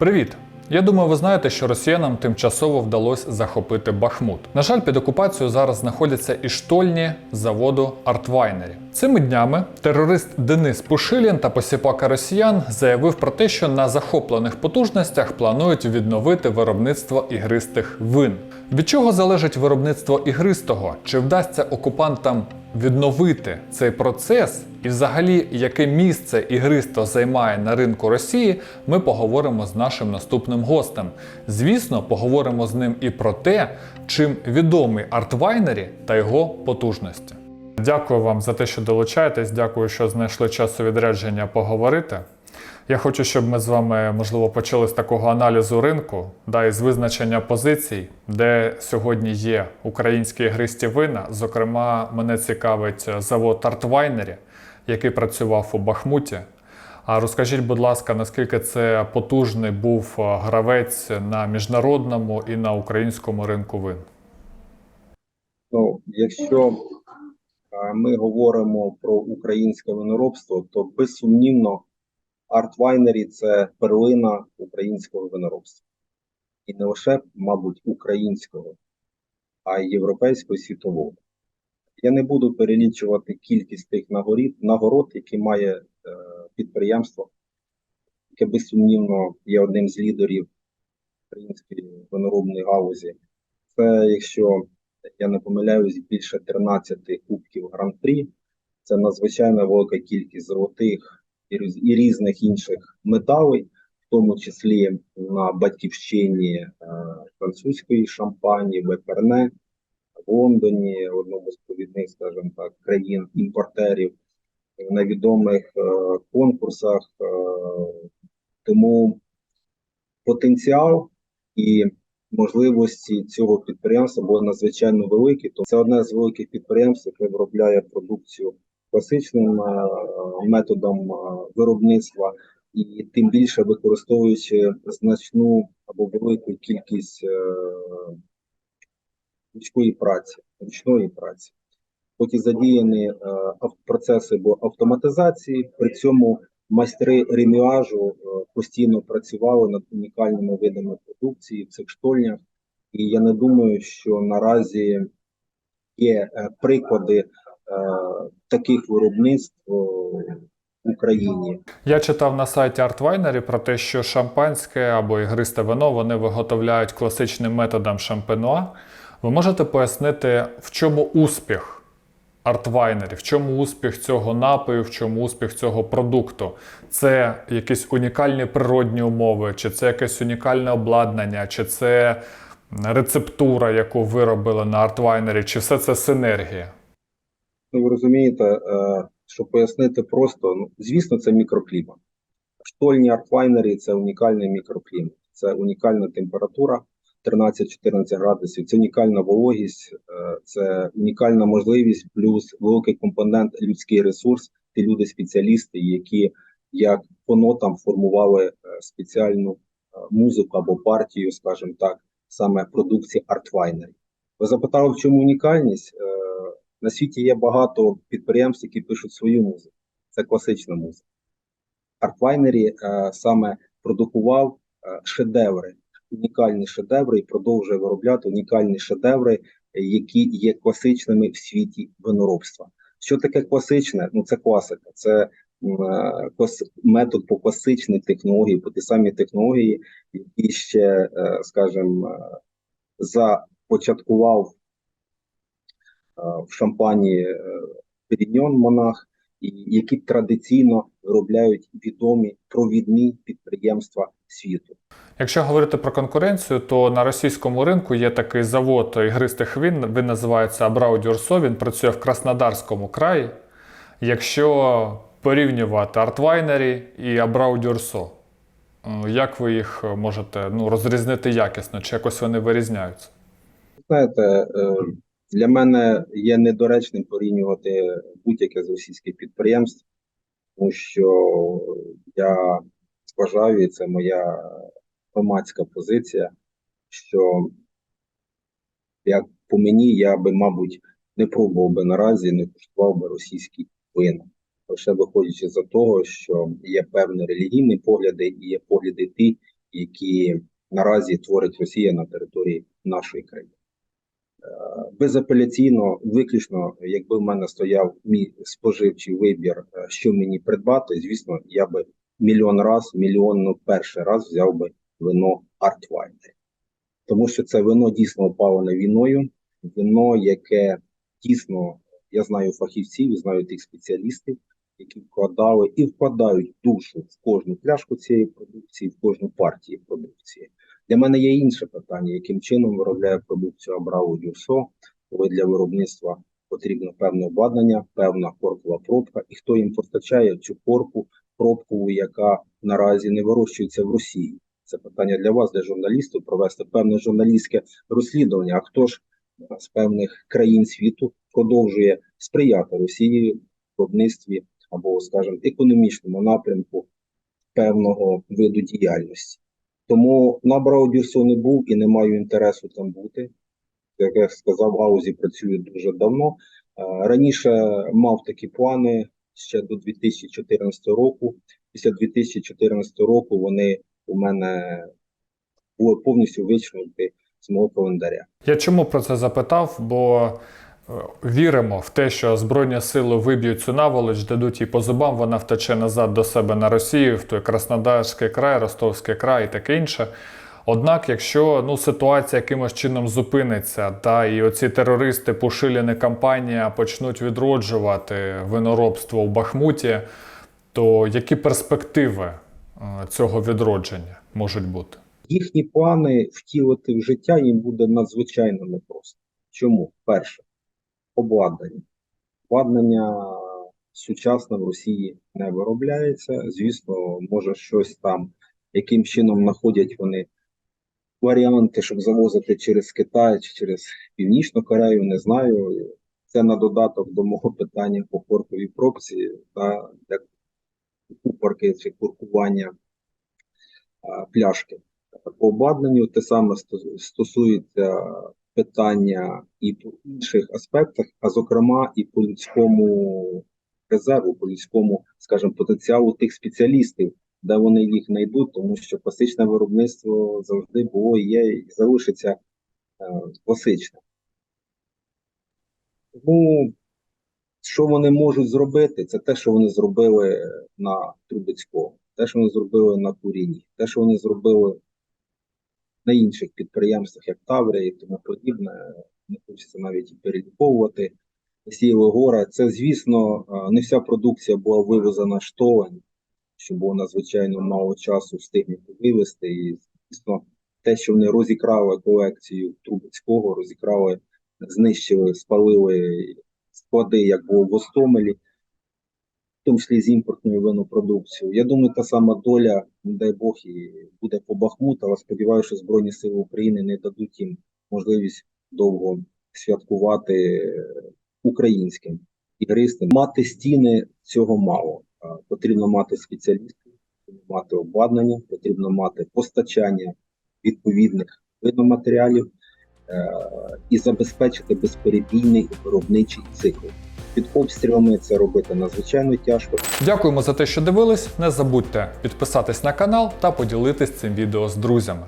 Привіт! Я думаю, ви знаєте, що росіянам тимчасово вдалося захопити Бахмут. На жаль, під окупацією зараз знаходяться і штольні заводу Артвайнері. Цими днями терорист Денис Пушилін та посіпака росіян заявив про те, що на захоплених потужностях планують відновити виробництво ігристих вин. Від чого залежить виробництво ігристого? Чи вдасться окупантам відновити цей процес? І взагалі, яке місце ігристо займає на ринку Росії, ми поговоримо з нашим наступним гостем. Звісно, поговоримо з ним і про те, чим відомий Артвайнері та його потужності. Дякую вам за те, що долучаєтесь. Дякую, що знайшли час у відрядження поговорити. Я хочу, щоб ми з вами, можливо, почали з такого аналізу ринку, да, із визначення позицій, де сьогодні є українські ігристі вина. Зокрема, мене цікавить завод Артвайнері, який працював у Бахмуті. А розкажіть, будь ласка, наскільки це потужний був е, гравець на міжнародному і на українському ринку вин? Ну, якщо е, ми говоримо про українське виноробство, то безсумнівно Артвайнері це перлина українського виноробства. І не лише, мабуть, українського, а й європейського світового. Я не буду перелічувати кількість тих нагород, нагород які має е, підприємство, яке безсумнівно є одним з лідерів української виноробної галузі. Це, якщо я не помиляюсь, більше 13 кубків гран-прі. Це надзвичайно велика кількість золотих і, різних інших медалей, в тому числі на батьківщині е, французької шампані, в Еперне, в Лондоні, одному з провідних, скажімо так, країн імпортерів, на відомих е, конкурсах. Е, тому потенціал і можливості цього підприємства були надзвичайно великі. То це одне з великих підприємств, яке виробляє продукцію класичним е, методом е, виробництва, і тим більше використовуючи значну або велику кількість е, праці, ручної праці. І задіяні процеси автоматизації, при цьому майстри реміажу е, постійно працювали над унікальними видами продукції в цих штольнях. І я не думаю, що наразі є приклади таких виробництв е, в Україні. Я читав на сайті Артвайнері про те, що шампанське або ігристе вино вони виготовляють класичним методом шампенуа. Ви можете пояснити, в чому успіх Артвайнері, в чому успіх цього напою, в чому успіх цього продукту? Це якісь унікальні природні умови, чи це якесь унікальне обладнання, чи це рецептура, яку виробили на Артвайнері, чи все це синергія? Ну, ви розумієте, е, щоб пояснити просто, ну, звісно, це мікроклімат. Штольні артвайнері це унікальний мікроклімат, це унікальна температура 13-14 градусів, це унікальна вологість, е, це унікальна можливість, плюс великий компонент людський ресурс, ті люди-спеціалісти, які як по нотам формували е, спеціальну музику або партію, скажімо так, саме продукції артвайнері. Ви запитали, в чому унікальність? На світі є багато підприємств, які пишуть свою музику. Це класична музика. Артвайнері саме продукував е, шедеври, унікальні шедеври і продовжує виробляти унікальні шедеври, які є класичними в світі виноробства. Що таке класичне? Ну це класика, це е, метод по класичній технології, по ті самі технології, які ще, е, скажімо, започаткував в шампані Періньон Монах, які традиційно виробляють відомі провідні підприємства світу. Якщо говорити про конкуренцію, то на російському ринку є такий завод ігристих вин, він називається Абрау Дюрсо, він працює в Краснодарському краї. Якщо порівнювати Артвайнері і Абрау Дюрсо, е, як ви їх можете ну, розрізнити якісно, чи якось вони вирізняються? Знаєте, е, для мене є недоречним порівнювати будь-яке з російських підприємств, тому що я вважаю, і це моя громадська позиція, що як по мені, я би, мабуть, не пробував би наразі, не куштував би російські вина. Лише виходячи з того, що є певні релігійні погляди і є погляди ті, які наразі творить Росія на території нашої країни. Безапеляційно, виключно, якби в мене стояв мій споживчий вибір, е, що мені придбати, звісно, я би мільйон раз, мільйон ну, перший раз взяв би вино Артвайнері. Тому що це вино дійсно опалене війною, вино, яке дійсно, я знаю фахівців, знаю тих спеціалістів, які вкладали і вкладають душу в кожну пляшку цієї продукції, в кожну партію продукції. Для мене є інше питання, яким чином виробляє продукцію Абрау Дюрсо, коли для виробництва потрібно певне обладнання, певна коркова пробка, і хто їм постачає цю корку пробкову, яка наразі не вирощується в Росії. Це питання для вас, для журналістів, провести певне журналістське розслідування. А хто ж з певних країн світу продовжує сприяти Росії в виробництві або, скажімо, економічному напрямку певного виду діяльності? Тому на Браудюсу не був і не маю інтересу там бути. Як я сказав, гаузі працює дуже давно. Е, Раніше мав такі плани ще до 2014 року. Після 2014 року вони у мене були повністю вичерпнуті з мого календаря. Я чому про це запитав? Бо віримо в те, що Збройні сили виб'ють цю наволоч, дадуть їй по зубам, вона втече назад до себе на Росію, в той Краснодарський край, Ростовський край і таке інше. Однак, якщо ну, ситуація якимось чином зупиниться, та і оці терористи Пушилін і компанія почнуть відроджувати виноробство в Бахмуті, то які перспективи е, цього відродження можуть бути? Їхні плани втілити в життя їм буде надзвичайно непросто. Чому? Перше, обладнання. Обладнання сучасне в Росії не виробляється. Звісно, може щось там, яким чином знаходять вони варіанти, щоб завозити через Китай чи через Північну Корею, не знаю. Це на додаток до мого питання по корковій пробці та для купорки чи куркування пляшки. По обладнанню те саме стосується питання і по інших аспектах, а зокрема і по людському резерву, по людському, скажімо, потенціалу тих спеціалістів, де вони їх знайдуть, тому що класичне виробництво завжди було є і залишиться е, класичним. Тому що вони можуть зробити, це те, що вони зробили на Трубецькому, те, що вони зробили на Куріні, те, що вони зробили на інших підприємствах, як Таврія і тому подібне. Не хочеться навіть і переліковувати. Сіли гора. Це, звісно, не вся продукція була вивезена штовань, що було надзвичайно мало часу встигнути вивезти. І, звісно, те, що вони розікрали колекцію Трубецького, розікрали, знищили, спалили склади, як було в Гостомелі, в тому числі з імпортною винопродукцією. Я думаю, та сама доля, не дай Бог, і буде по Бахмуту, але сподіваюся, що Збройні Сили України не дадуть їм можливість довго святкувати е, українським ігристам. Мати стіни цього мало. Потрібно мати спеціалістів, потрібно мати обладнання, потрібно мати постачання відповідних виноматеріалів е, і забезпечити безперебійний виробничий цикл. Під обстрілами це робити надзвичайно тяжко. Дякуємо за те, що дивились. Не забудьте підписатись на канал та поділитись цим відео з друзями.